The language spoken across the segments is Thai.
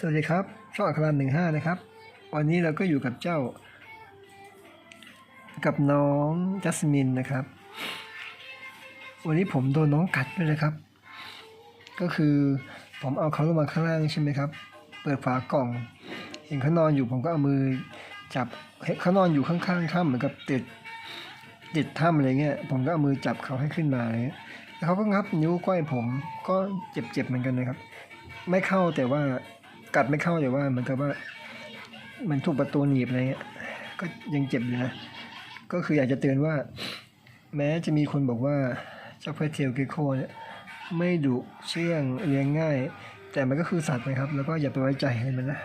สวัสดีครับ ช่องอัครามหนึ่งห้านะครับ วันนี้เราก็อยู่กับเจ้า กับน้องจัสมินนะครับ วันนี้ผมโดนน้องกัดด้วยนะครับ ก็คือผมเอาเขาลงมาข้างล่างใช่ไหมครับ เปิดฝากล่อง เห็นเขานอนอยู่ผมก็เอามือจับเห็นเขานอนอยู่ข้างๆถ้ำเหมือนกับติดติดถ้ำอะไรเงี้ย ผมก็เอามือจับเขาให้ขึ้นมาเงี้ยแล้วเขาก็งับนิ้วก้อยผมก็เจ็บๆเหมือนกันนะครับ ไม่เข้าแต่ว่า กัดไม่เข้าแต่ว่าเหมือนกับว่า มันถูกประตูหนีบอะไรเงี้ยก็ยังเจ็บอยู่นะก็คืออยากจะเตือนว่า แม้จะมีคนบอกว่าเจ้าเพเทลเกโคเนี่ยไม่ดุเชื่องเลี้ยงง่าย แต่มันก็คือสัตว์นะครับ แล้วก็อย่าไปไว้ใจให้มันนะ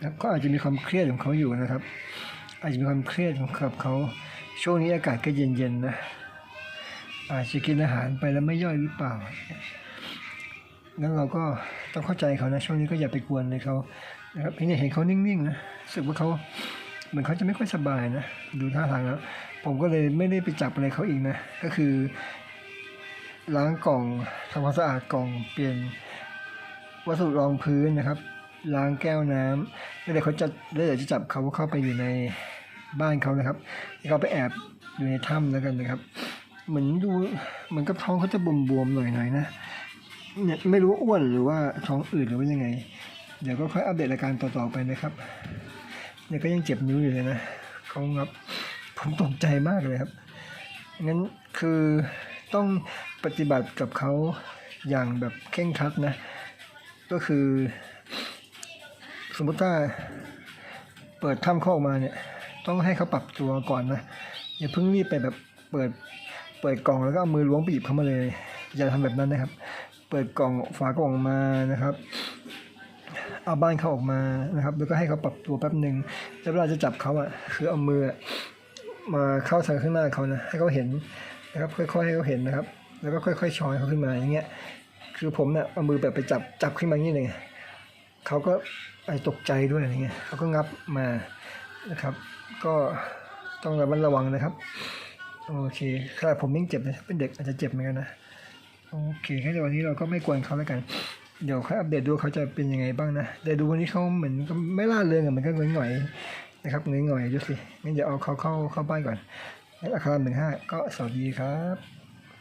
แล้วก็อาจจะมีความเครียดของเขาอยู่นะครับ อาจจะมีความเครียดของกับเขาช่วงนี้อากาศก็เย็นๆนะอาจจะกินอาหารไปแล้วไม่ย่อยหรือเปล่า งั้นเราก็ต้องเข้าใจเขานะช่วงนี้ก็อย่าไปกวนเลยเขานะครับพี่เนี่ยเห็นเขานิ่งๆนะรู้สึกว่าเขาเหมือนเขาจะไม่ค่อยสบายนะดูท่าทางแล้วผมก็เลยไม่ได้ไปจับอะไรเขาอีกนะ ก็คือล้างกล่องทำความสะอาดกล่องเปลี่ยนวัสดุรองพื้นนะครับ ล้างแก้วน้ำแล้วเดี๋ยวเขาจะแล้วเดี๋ยวจะจับเขาเข้าไปอยู่ในบ้านเขานะครับให้เขาไปแอบอยู่ในถ้ำแล้วกันนะครับ เหมือนดูเหมือนกับท้องเขาจะบวมๆหน่อยๆนะ เนี่ยไม่รู้อ้วนหรือว่าท้องอืดหรือว่ายังไง เดี๋ยวก็ค่อยอัปเดตอาการต่อๆไปนะครับเนี่ยก็ยังเจ็บนิ้วอยู่เลยนะเขางับผมตกใจมากเลยครับงั้นคือต้องปฏิบัติกับเขาอย่างแบบเคร่งคัดนะ ก็คือ สมมติถ้าเปิดถ้ำเข้าออกมาเนี่ย ต้องให้เขาปรับตัวก่อนนะ อย่าเพิ่งรีบไปแบบเปิดเปิดกล่องแล้วก็เอามือล้วงไปหยิบเข้ามาเลย อย่าทำแบบนั้นนะครับ เปิดกล่องฝากล่องมานะครับเอาบ้านเขาออกมานะครับ แล้วก็ให้เขาปรับตัวแป๊บหนึ่งแล้วเวลาจะจับเขาอะคือเอามือมาเข้าทางข้างหน้าเขานะให้เขาเห็นนะครับค่อยๆให้เขาเห็นนะครับ แล้วก็ค่อยๆช้อนเขาขึ้นมาอย่างเงี้ยคือผมเนี่ยเอามือแบบไปจับจับขึ้นมาอย่างนี้เลยเขาก็ไอตกใจด้วยอะไรเงี้ยเขาก็งับมานะครับ ก็ต้องระมัดระวังนะครับโอเคขนาดผมยังเจ็บเลยเป็นเด็กอาจจะเจ็บเหมือนกันนะ โอเคงั้นเดี๋ยววันนี้เราก็ไม่กวนเขาแล้วกัน เดี๋ยวค่อยอัปเดตดูเขาจะเป็นยังไงบ้างนะแต่ดูวันนี้เขาเหมือนก็ไม่ล่าเริงอะมันก็เงยหงอยๆนะครับเงยหงอยๆดูสิงั้นเดี๋ยวเอาเขาเข้าเข้าบ้านก่อนงั้นอาคารหนึ่งห้าก็สวัสดีครับ